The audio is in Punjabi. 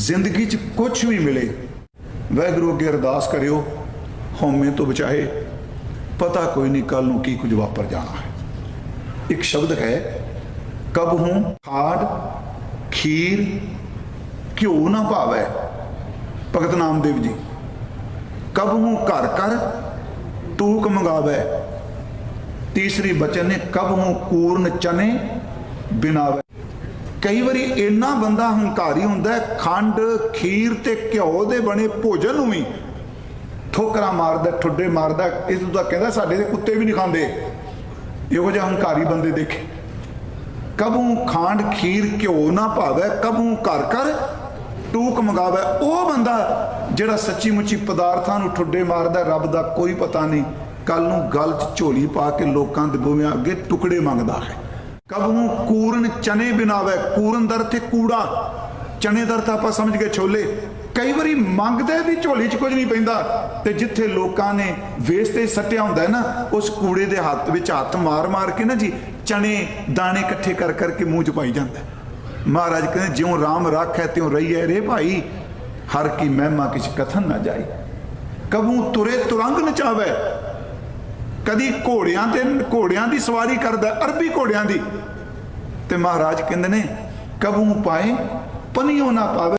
ਜ਼ਿੰਦਗੀ 'ਚ ਕੁਝ ਵੀ ਮਿਲੇ, ਵਾਹਿਗੁਰੂ ਅੱਗੇ ਅਰਦਾਸ ਕਰਿਓ, ਹਉਮੈ ਤੋਂ ਬਚਾਏ, ਪਤਾ ਕੋਈ ਨਹੀਂ ਕੱਲ ਨੂੰ ਕੀ ਕੁਝ ਵਾਪਰ ਜਾਣਾ ਹੈ। ਇੱਕ ਸ਼ਬਦ ਹੈ, ਕਬ ਹੂੰ ਖਾੜ ਖੀਰ, ਘਿਓ ਨਾ ਭਾਵੈ, ਭਗਤ ਨਾਮਦੇਵ ਜੀ। ਕਬ ਹੂੰ ਘਰ ਕਰ, ਤੂਕ ਮੰਗਾਵੇ। ਤੀਸਰੀ ਬਚਨ ਨੇ ਕਬ ਹੂੰ ਕੂਰਨ ਚਨੇ, ਬਿਨਾਵੇ। ਕਈ ਵਾਰੀ ਇੰਨਾ ਬੰਦਾ ਹੰਕਾਰੀ ਹੁੰਦਾ ਹੈ, ਖੰਡ, ਖੀਰ ਤੇ ਘਿਓ ਦੇ ਬਣੇ ਭੋਜਨ ਨੂੰ ਵੀ ਠੋਕਰਾਂ ਮਾਰਦਾ, ਠੁੱਡੇ ਮਾਰਦਾ ਇਸ ਨੂੰ ਕਹਿੰਦਾ ਸਾਡੇ ਦੇ ਕੁੱਤੇ ਵੀ ਨਹੀਂ ਖਾਂਦੇ। ਇਹੋ ਜਿਹਾ ਹੰਕਾਰੀ ਬੰਦੇ ਦੇਖੇ। ਕਬੂ ਖਾਂਡ, ਖੀਰ, ਘਿਓ ਨਾ ਭਾਵੇ, ਕਬੂ ਘਰ ਕਰ ਟੂਕ ਮੰਗਾਵੇ, ਉਹ ਬੰਦਾ ਜਿਹੜਾ ਸੱਚੀ ਮੁੱਚੀ ਪਦਾਰਥਾਂ ਨੂੰ ਠੁੱਡੇ ਮਾਰਦਾ, ਰੱਬ ਦਾ ਕੋਈ ਪਤਾ ਨਹੀਂ ਕੱਲ ਨੂੰ ਗਲ 'ਚ ਝੋਲੀ ਪਾ ਕੇ ਲੋਕਾਂ ਦੇ ਗੋਵਿਆਂ ਅੱਗੇ ਟੁਕੜੇ ਮੰਗਦਾ ਹੈ। ਕਬੂ ਕੂਰਨ ਚਨੇ ਬਿਨਾਵੇ, ਕੂਰਨ ਦਰ ਤੇ ਕੂੜਾ। ਚਨੇ ਦਰ ਤਾਂ ਆਪਾਂ ਸਮਝ ਗਏ ਛੋਲੇ। ਕਈ ਵਾਰੀ ਮੰਗਦੇ ਵੀ ਝੋਲੀ 'ਚ ਕੁਝ ਨਹੀਂ ਪੈਂਦਾ। ਤੇ ਜਿੱਥੇ ਲੋਕਾਂ ਨੇ ਵੇਸਤੇ ਸੱਟਿਆ ਹੁੰਦਾ ਹੈ ਨਾ, ਉਸ ਕੂੜੇ ਦੇ ਹੱਥ ਵਿੱਚ ਹੱਥ ਮਾਰ-ਮਾਰ ਕੇ ਨਾ ਜੀ, ਚਨੇ, ਦਾਣੇ ਇਕੱਠੇ ਕਰ ਕਰਕੇ ਮੂੰਹ 'ਚ ਪਾਈ ਜਾਂਦਾ ਮਹਾਰਾਜ ਕਹਿੰਦੇ, ਜਿਉਂ ਰਾਮ ਰਾਖੈ, ਤਿਉ ਰਹੀਐ ਰੇ ਭਾਈ। ਹਰ ਕੀ ਮਹਿਮਾ ਕਿਛ ਕਥਨ ਨਾ ਜਾਈ ਕਬੂ ਤੁਰੇ ਤੁਰੰਗ ਨਚਾਵੇ ਕਦੀ ਘੋੜਿਆਂ ਤੇ, ਘੋੜਿਆਂ ਦੀ ਸਵਾਰੀ ਕਰਦਾ, ਅਰਬੀ ਘੋੜਿਆਂ ਦੀ। ਤੇ ਮਹਾਰਾਜ ਕਹਿੰਦੇ ਨੇ, ਕਬੂ ਪਾਏ, ਪਨੀਓ ਨਾ ਪਾਵੇ।